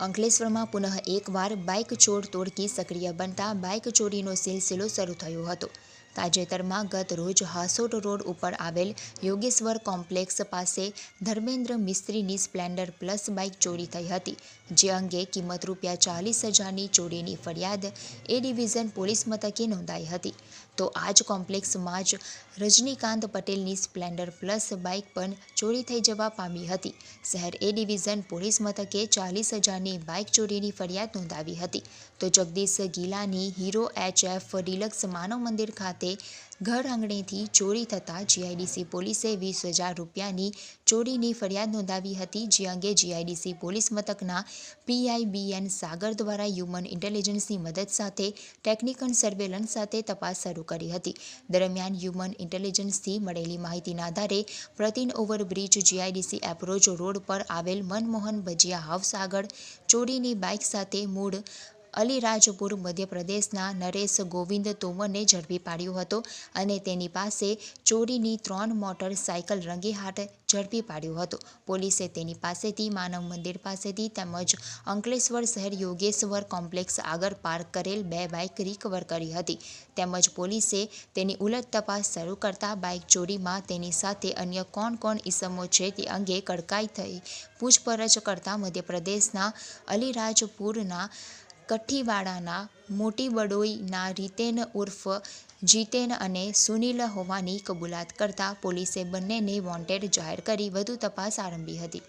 અંકલેશ્વરમાં પુનઃ એકવાર બાઇક ચોર તોડકી સક્રિય બનતા બાઇક ચોરીનો સિલસિલો શરૂ થયો હતો. તાજેતરમાં ગત રોજ હાસોટ રોડ ઉપર આવેલ યોગેશ્વર કોમ્પ્લેક્સ પાસે ધર્મેન્દ્ર મિસ્ત્રીની સ્પ્લેન્ડર પ્લસ બાઇક ચોરી થઈ હતી, જે અંગે કિંમત રૂપિયા ચાલીસ હજારની ચોરીની ફરિયાદ એ ડિવિઝન પોલીસ મથકે નોંધાઈ હતી. તો આ જ કોમ્પ્લેક્સમાં જ રજનીકાંત પટેલની સ્પ્લેન્ડર પ્લસ બાઇક પણ ચોરી થઈ જવા પામી હતી. શહેર એ ડિવિઝન પોલીસ મથકે ચાલીસ હજારની બાઇક ચોરીની ફરિયાદ નોંધાવી હતી. તો Jagdish ગીલાની Hero H F Deluxe Manav Mandir ખાતે ઘર આંગણેથી ચોરી થતાં જીઆઈડીસી પોલીસે વીસ હજાર રૂપિયાની ચોરીની ફરિયાદ નોંધાવી હતી, જે અંગે જીઆઈડીસી પોલીસ મથકના પીઆઈબીએન સાગર દ્વારા હ્યુમન ઇન્ટેલિજન્સની મદદ સાથે ટેકનિકલ સર્વેલન્સ સાથે તપાસ શરૂ કરી હતી. દરમિયાન હ્યુમન ઇન્ટેલિજન્સથી મળેલી માહિતીના આધારે પ્રતિન ઓવરબ્રિજ જીઆઈડીસી એપ્રોચ રોડ પર આવેલ મનમોહન ભજીયા હાઉસ આગળ ચોરીની બાઇક સાથે મૂળ અલીરાજપુર મધ્યપ્રદેશના નરેશ ગોવિંદ તોમરને ઝડપી પાડ્યો હતો અને તેની પાસે ચોરીની ત્રણ મોટરસાયકલ રંગે હાથ ઝડપી પાડ્યો હતો. પોલીસે તેની પાસેથી માનવ મંદિર પાસેથી તેમજ અંકલેશ્વર શહેર યોગેશ્વર કોમ્પ્લેક્સ આગળ પાર્ક કરેલ બે બાઇક રિકવર કરી હતી. તેમજ પોલીસે તેની ઉલટ તપાસ શરૂ કરતા બાઇક ચોરીમાં તેની સાથે અન્ય કોણ કોણ ઇસમો છે તે અંગે કડકાઈ થઈ પૂછપરછ કરતા મધ્યપ્રદેશના અલીરાજપુરના કઠીવાડાના મોટી બડોઈના રીતેન ઉર્ફ જીતેન અને સુનીલ હોવાની કબૂલાત કરતા પોલીસે બંનેને વોન્ટેડ જાહેર કરી વધુ તપાસ આરંભી હતી.